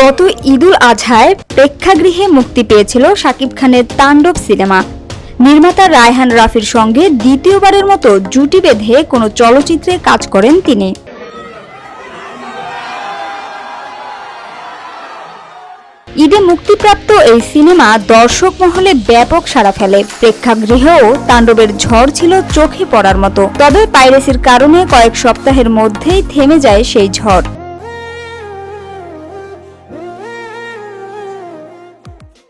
গত ঈদুল আজহায় প্রেক্ষাগৃহে মুক্তি পেয়েছিল শাকিব খানের তাণ্ডব সিনেমা। নির্মাতা রায়হান রাফির সঙ্গে দ্বিতীয়বারের মতো জুটি বেঁধে কোনো চলচ্চিত্রে কাজ করেন তিনি। ঈদে মুক্তিপ্রাপ্ত এই সিনেমা দর্শক মহলে ব্যাপক সাড়া ফেলে। প্রেক্ষাগৃহেও তাণ্ডবের ঝড় ছিল চোখে পড়ার মতো। তবে পাইরেসির কারণে কয়েক সপ্তাহের মধ্যেই থেমে যায় সেই ঝড়।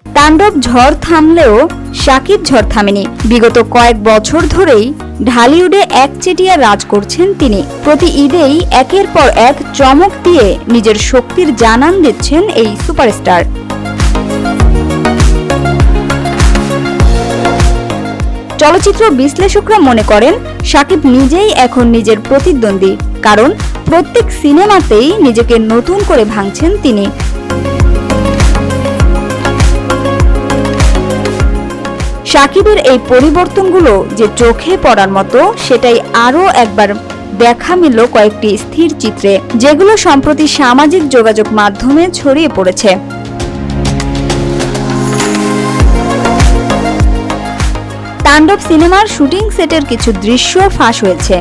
তাণ্ডব ঝড় থামলেও সাকিব ঝড় থামেনি। বিগত কয়েক বছর ধরেই ঢালিউডে একচেটিয়া রাজ করছেন তিনি। প্রতি ঈদেই একের পর এক চমক দিয়ে নিজের শক্তির জানান দিচ্ছেন এই সুপারস্টার। চলচ্চিত্র বিশ্লেষকরা মনে করেন, সাকিব নিজেই এখন নিজের প্রতিদ্বন্দ্বী, কারণ প্রত্যেক সিনেমাতেই নিজেকে নতুন করে ভাঙছেন তিনি। সাকিবের এই পরিবর্তনগুলো যে চোখে পড়ার মতো, সেটাই আরও একবার দেখা মিলল কয়েকটি স্থির চিত্রে, যেগুলো সম্প্রতি সামাজিক যোগাযোগ মাধ্যমে ছড়িয়ে পড়েছে। তাণ্ডব সিনেমার শুটিং সেটের কিছু দৃশ্য ফাঁস হয়েছে,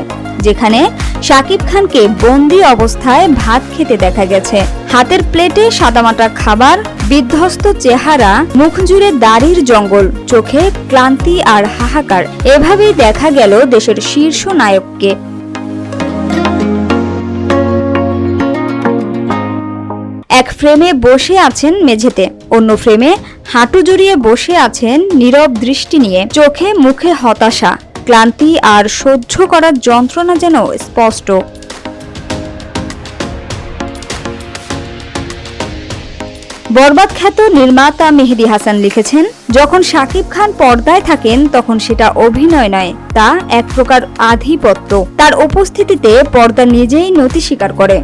যেখানে শাকিব খানকে বন্দি অবস্থায় ভাত খেতে দেখা গেছে। হাতের প্লেটে সাদামাটা খাবার, বিধ্বস্ত চেহারা, মুখ জুড়ে দাড়ির জঙ্গল, চোখে ক্লান্তি আর হাহাকার, এভাবেই দেখা গেল দেশের শীর্ষ নায়ককে। এক ফ্রেমে বসে আছেন মেঝেতে। অন্য ফ্রেমে হাঁটু জড়িয়ে বসে আছেন নীরব দৃষ্টি নিয়ে। চোখে মুখে হতাশা, ক্লান্তি আর সহ্য করার যন্ত্রণা যেন স্পষ্ট। বরবাদ খ্যাত নির্মাতা মেহেদি হাসান লিখেছেন, যখন শাকিব খান পর্দায় থাকেন, তখন সেটা অভিনয় নয়, তা এক প্রকার আধিপত্য। তার উপস্থিতিতে পর্দা নিজেই নতি স্বীকার করে।